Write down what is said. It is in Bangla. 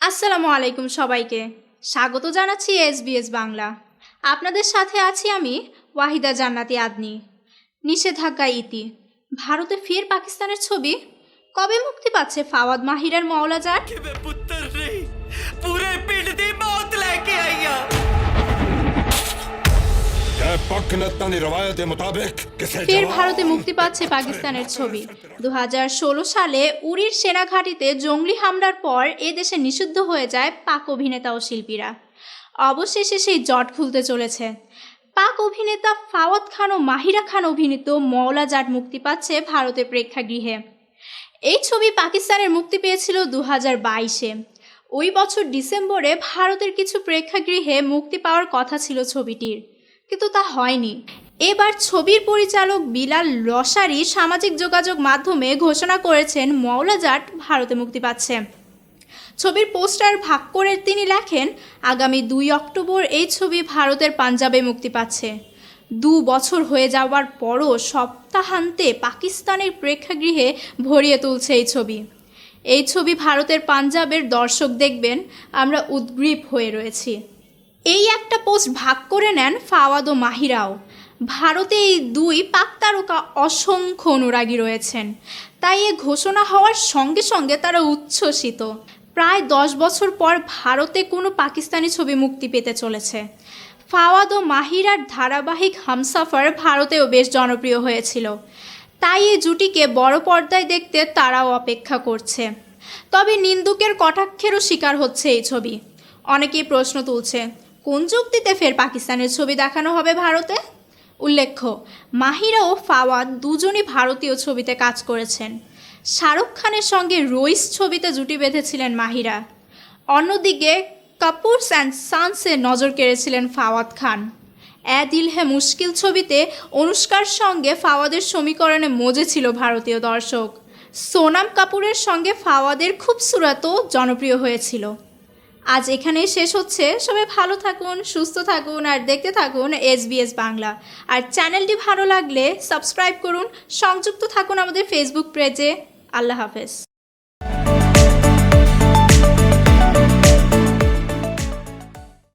আসসালামু আলাইকুম সবাইকে। স্বাগত জানাচ্ছি এসবিএস বাংলা। আপনাদের সাথে আছি আমি ওয়াহিদা জান্নাতি আদনি। নিষেধাজ্ঞা ইতি। ভারতে ফের পাকিস্তানের ছবি? কবে মুক্তি পাচ্ছে ফাওয়াদ মাহিরার মাওলা পুরে পিঠ দি মত লেকে আইয়া। ফের ভারতে মুক্তি পাচ্ছে পাকিস্তানের ছবি। দু হাজার ষোলো সালে উরির সেনা ঘাঁটিতে জঙ্গলি হামলার পর এ দেশে নিষিদ্ধ হয়ে যায় পাক অভিনেতা ও শিল্পীরা। অবশেষে সেই জট খুলতে চলেছে। পাক অভিনেতা ফাওয়াদ খান ও মাহিরা খান অভিনীত মওলা জাট মুক্তি পাচ্ছে ভারতের প্রেক্ষাগৃহে। এই ছবি পাকিস্তানের মুক্তি পেয়েছিল দু হাজার বাইশে। ওই বছর ডিসেম্বরে ভারতের কিছু প্রেক্ষাগৃহে মুক্তি পাওয়ার কথা ছিল ছবিটির। কিন্তু তা হয়নি। এবার ছবির পরিচালক বিলাল রসারি সামাজিক যোগাযোগ মাধ্যমে ঘোষণা করেছেন মওলাজাট ভারতে মুক্তি পাচ্ছে। ছবির পোস্টার ভাগ করে তিনি লেখেন, আগামী দুই অক্টোবর এই ছবি ভারতের পাঞ্জাবে মুক্তি পাচ্ছে। দু বছর হয়ে যাওয়ার পরও সপ্তাহান্তে পাকিস্তানের প্রেক্ষাগৃহে ভরিয়ে তুলছে এই ছবি। এই ছবি ভারতের পাঞ্জাবের দর্শক দেখবেন, আমরা উদ্গ্রীব হয়ে রয়েছি। এই একটা পোস্ট ভাগ করে নেন ফাওয়াদ ও মাহিরাও। ভারতে এই দুই পাক তারকা অসংখ্য অনুরাগী রয়েছেন। তাই এ ঘোষণা হওয়ার সঙ্গে সঙ্গে তারা উচ্ছ্বসিত। প্রায় দশ বছর পর ভারতে কোনো পাকিস্তানি ছবি মুক্তি পেতে চলেছে। ফাওয়াদ ও মাহিরার ধারাবাহিক হামসাফার ভারতেও বেশ জনপ্রিয় হয়েছিল। তাই এই জুটিকে বড় পর্দায় দেখতে তারাও অপেক্ষা করছে। তবে নিন্দুকের কটাক্ষেরও শিকার হচ্ছে এই ছবি। অনেকেই প্রশ্ন তুলছে কোন যুক্তিতে ফের পাকিস্তানের ছবি দেখানো হবে ভারতে? উল্লেখ্য, মাহিরা ও ফাওয়াদ দুজনই ভারতীয় ছবিতে কাজ করেছেন। শাহরুখ খানের সঙ্গে রইস ছবিতে জুটি বেঁধেছিলেন মাহিরা। অন্যদিকে কাপুরস অ্যান্ড সানসে নজর কেড়েছিলেন ফাওয়াদ খান। এ দিল হে মুশকিল ছবিতে অনুষ্কার সঙ্গে ফাওয়াদের সমীকরণে মজে ছিল ভারতীয় দর্শক। সোনাম কাপুরের সঙ্গে ফাওয়াদের খুব সুরাতও জনপ্রিয় হয়েছিল। আজ এখানেই শেষ হচ্ছে। সবাই ভালো থাকুন, সুস্থ থাকুন, আর দেখতে থাকুন এসবিএস বাংলা। আর চ্যানেলটি ভালো লাগলে সাবস্ক্রাইব করুন। সংযুক্ত থাকুন আমাদের ফেসবুক পেজে। আল্লাহ হাফেজ।